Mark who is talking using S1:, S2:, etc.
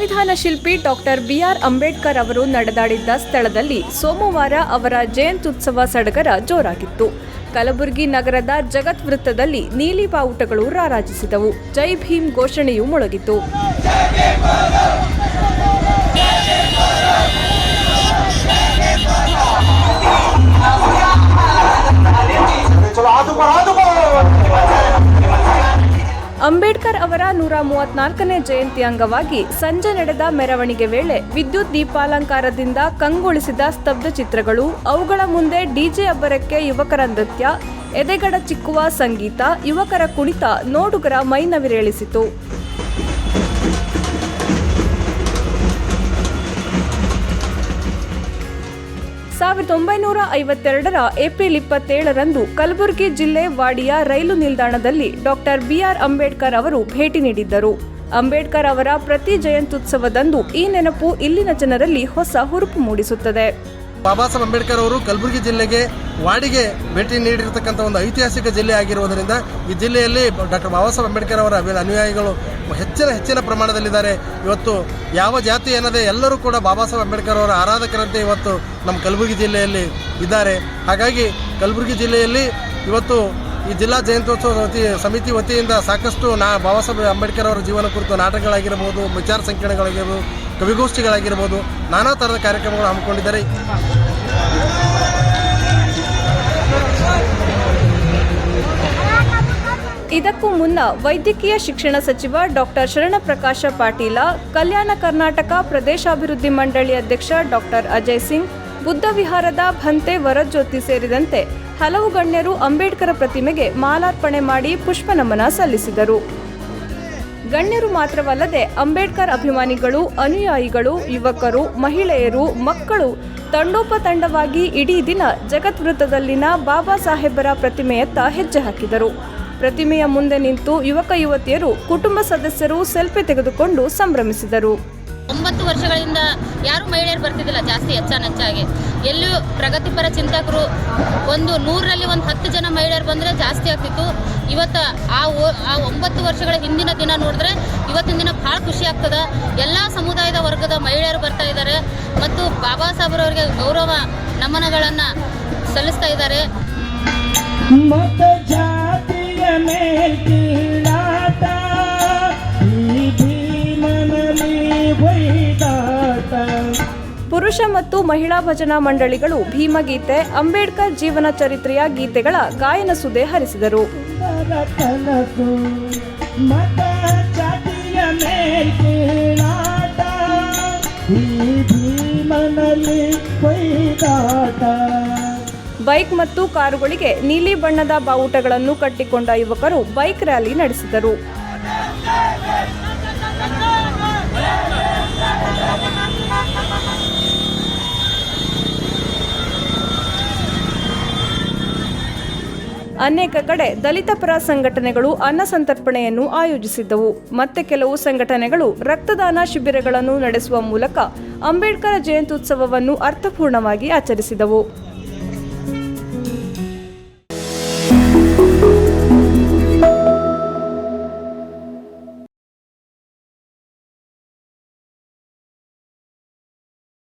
S1: ಸಂವಿಧಾನ ಶಿಲ್ಪಿ doctor B R Ambedkar ಅವರು ನಡೆದಾಡಿದ್ದ ಸ್ಥಳದಲ್ಲಿ ಸೋಮವಾರ ಅವರ ಜಯಂತ್ಯುತ್ಸವ ಸಡಗರ ಜೋರಾಗಿತ್ತು. ಕಲಬುರಗಿ ನಗರದ ಜಗತ್ ವೃತ್ತದಲ್ಲಿ ನೀಲಿ ಬಾವುಟಗಳು ರಾರಾಜಿಸಿದವು. ಜೈ ಭೀಮ್ ಘೋಷಣೆಯು ಮೊಳಗಿತು. ನೂರ ಮೂವತ್ನಾಲ್ಕನೇ ಜಯಂತಿ ಅಂಗವಾಗಿ ಸಂಜೆ ನಡೆದ ಮೆರವಣಿಗೆ ವೇಳೆ ವಿದ್ಯುತ್ ದೀಪಾಲಂಕಾರದಿಂದ ಕಂಗೊಳಿಸಿದ ಸ್ತಬ್ಧ ಚಿತ್ರಗಳು, ಅವುಗಳ ಮುಂದೆ ಡಿಜೆ ಅಬ್ಬರಕ್ಕೆ ಯುವಕರ ನೃತ್ಯ, ಎದೆಗಡ ಚಿಕ್ಕುವ ಸಂಗೀತ, ಯುವಕರ ಕುಣಿತ, ನೋಡುಗರ ಮೈನವಿರೇಳಿಸಿತು. ಸಾವಿರದ ಒಂಬೈನೂರ ಐವತ್ತೆರಡರ ಏಪ್ರಿಲ್ ಇಪ್ಪತ್ತೇಳರಂದು ಕಲಬುರಗಿ ಜಿಲ್ಲೆ ವಾಡಿಯ ರೈಲು ನಿಲ್ದಾಣದಲ್ಲಿ ಡಾಕ್ಟರ್ ಬಿಆರ್ ಅಂಬೇಡ್ಕರ್ ಅವರು ಭೇಟಿ ನೀಡಿದ್ದರು. ಅಂಬೇಡ್ಕರ್ ಅವರ ಪ್ರತಿ ಜಯಂತ್ಯುತ್ಸವದಂದು ಈ ನೆನಪು ಇಲ್ಲಿನ ಜನರಲ್ಲಿ ಹೊಸ ಹುರುಪು ಮೂಡಿಸುತ್ತದೆ.
S2: ಬಾಬಾ ಸಾಹೇಬ್ ಅಂಬೇಡ್ಕರ್ ಅವರು ಕಲಬುರಗಿ ಜಿಲ್ಲೆಗೆ ವಾಡಿಗೆ ಭೇಟಿ ನೀಡಿರತಕ್ಕಂಥ ಒಂದು ಐತಿಹಾಸಿಕ ಜಿಲ್ಲೆ ಆಗಿರುವುದರಿಂದ ಈ ಜಿಲ್ಲೆಯಲ್ಲಿ ಡಾಕ್ಟರ್ ಬಾಬಾ ಸಾಹೇಬ್ ಅಂಬೇಡ್ಕರ್ ಅವರ ಅನುಯಾಯಿಗಳು ಹೆಚ್ಚಿನ ಹೆಚ್ಚಿನ ಪ್ರಮಾಣದಲ್ಲಿದ್ದಾರೆ. ಇವತ್ತು ಯಾವ ಜಾತಿ ಏನದೇ ಎಲ್ಲರೂ ಕೂಡ ಬಾಬಾ ಸಾಹೇಬ್ ಅಂಬೇಡ್ಕರ್ ಅವರ ಆರಾಧಕರಂತೆ ಇವತ್ತು ನಮ್ಮ ಕಲಬುರಗಿ ಜಿಲ್ಲೆಯಲ್ಲಿ ಇದ್ದಾರೆ. ಹಾಗಾಗಿ ಕಲಬುರಗಿ ಜಿಲ್ಲೆಯಲ್ಲಿ ಇವತ್ತು ಈ ಜಿಲ್ಲಾ ಜಯಂತ್ಯೋತ್ಸವ ವತಿ ಸಮಿತಿ ವತಿಯಿಂದ ಸಾಕಷ್ಟು ನಾ ಬಾಬಾ ಅಂಬೇಡ್ಕರ್ ಅವರ ಜೀವನ ಕುರಿತು ನಾಟಕಗಳಾಗಿರ್ಬೋದು, ವಿಚಾರ ಸಂಕಿರಣಗಳಾಗಿರ್ಬೋದು, ಕವಿಗೋಷ್ಠಿಗಳಾಗಿರ್ಬೋದು ನಾನಾ ಥರದ ಕಾರ್ಯಕ್ರಮಗಳು ಹಮ್ಮಿಕೊಂಡಿದ್ದಾರೆ.
S1: ಇದಕ್ಕೂ ಮುನ್ನ ವೈದ್ಯಕೀಯ ಶಿಕ್ಷಣ ಸಚಿವ ಡಾಕ್ಟರ್ ಶರಣಪ್ರಕಾಶ ಪಾಟೀಲ, ಕಲ್ಯಾಣ ಕರ್ನಾಟಕ ಪ್ರದೇಶಾಭಿವೃದ್ಧಿ ಮಂಡಳಿ ಅಧ್ಯಕ್ಷ ಡಾಕ್ಟರ್ ಅಜಯ್ ಸಿಂಗ್, ಬುದ್ಧ ವಿಹಾರದ ಭಂತೆ ವರಜ್ಯೋತಿ ಸೇರಿದಂತೆ ಹಲವು ಗಣ್ಯರು ಅಂಬೇಡ್ಕರ್ ಪ್ರತಿಮೆಗೆ ಮಾಲಾರ್ಪಣೆ ಮಾಡಿ ಪುಷ್ಪನಮನ ಸಲ್ಲಿಸಿದರು. ಗಣ್ಯರು ಮಾತ್ರವಲ್ಲದೆ ಅಂಬೇಡ್ಕರ್ ಅಭಿಮಾನಿಗಳು, ಅನುಯಾಯಿಗಳು, ಯುವಕರು, ಮಹಿಳೆಯರು, ಮಕ್ಕಳು ತಂಡೋಪತಂಡವಾಗಿ ಇಡೀ ದಿನ ಜಗತ್ ವೃತ್ತದಲ್ಲಿನ ಬಾಬಾ ಸಾಹೇಬರ ಪ್ರತಿಮೆಯತ್ತ ಹೆಜ್ಜೆ ಹಾಕಿದರು. ಪ್ರತಿಮೆಯ ಮುಂದೆ ನಿಂತು ಯುವಕ ಯುವತಿಯರು ಕುಟುಂಬ ಸದಸ್ಯರು ಸೆಲ್ಫಿ ತೆಗೆದುಕೊಂಡು ಸಂಭ್ರಮಿಸಿದರು.
S3: ಒಂಬತ್ತು ವರ್ಷಗಳಿಂದ ಯಾರು ಮಹಿಳೆಯರು ಬರ್ತಿದ್ದಿಲ್ಲ ಜಾಸ್ತಿ ಹೆಚ್ಚಾನೆಚ್ಚಾಗಿ ಎಲ್ಲೂ ಪ್ರಗತಿಪರ ಚಿಂತಕರು ಒಂದು ನೂರರಲ್ಲಿ ಒಂದು ಹತ್ತು ಜನ ಮಹಿಳೆಯರು ಬಂದರೆ ಜಾಸ್ತಿ ಆಗ್ತಿತ್ತು. ಇವತ್ತು ಆ ಆ ಒಂಬತ್ತು ವರ್ಷಗಳ ಹಿಂದಿನ ದಿನ ನೋಡಿದ್ರೆ ಇವತ್ತಿನ ದಿನ ಭಾಳ ಖುಷಿ ಆಗ್ತದೆ. ಎಲ್ಲ ಸಮುದಾಯದ ವರ್ಗದ ಮಹಿಳೆಯರು ಬರ್ತಾ ಇದ್ದಾರೆ ಮತ್ತು ಬಾಬಾ ಸಾಹೇಬ್ರವರಿಗೆ ಗೌರವ ನಮನಗಳನ್ನು ಸಲ್ಲಿಸ್ತಾ ಇದ್ದಾರೆ.
S1: ಪುರುಷ ಮತ್ತು ಮಹಿಳಾ ಭಜನಾ ಮಂಡಳಿಗಳು ಭೀಮಗೀತೆ ಅಂಬೇಡ್ಕರ್ ಜೀವನ ಚರಿತ್ರೆಯ ಗೀತೆಗಳ ಗಾಯನ ಸುದೆ ಹರಿಸಿದರು. ಬೈಕ್ ಮತ್ತು ಕಾರುಗಳಿಗೆ ನೀಲಿ ಬಣ್ಣದ ಬಾವುಟಗಳನ್ನು ಕಟ್ಟಿಕೊಂಡ ಯುವಕರು ಬೈಕ್ ರ್ಯಾಲಿ ನಡೆಸಿದರು. ಅನೇಕ ಕಡೆ ದಲಿತ ಪರ ಸಂಘಟನೆಗಳು ಅನ್ನ ಸಂತರ್ಪಣೆಯನ್ನು ಆಯೋಜಿಸಿದ್ದವು. ಮತ್ತೆ ಕೆಲವು ಸಂಘಟನೆಗಳು ರಕ್ತದಾನ ಶಿಬಿರಗಳನ್ನು ನಡೆಸುವ ಮೂಲಕ ಅಂಬೇಡ್ಕರ್ ಜಯಂತ್ಯುತ್ಸವವನ್ನು ಅರ್ಥಪೂರ್ಣವಾಗಿ ಆಚರಿಸಿದವು.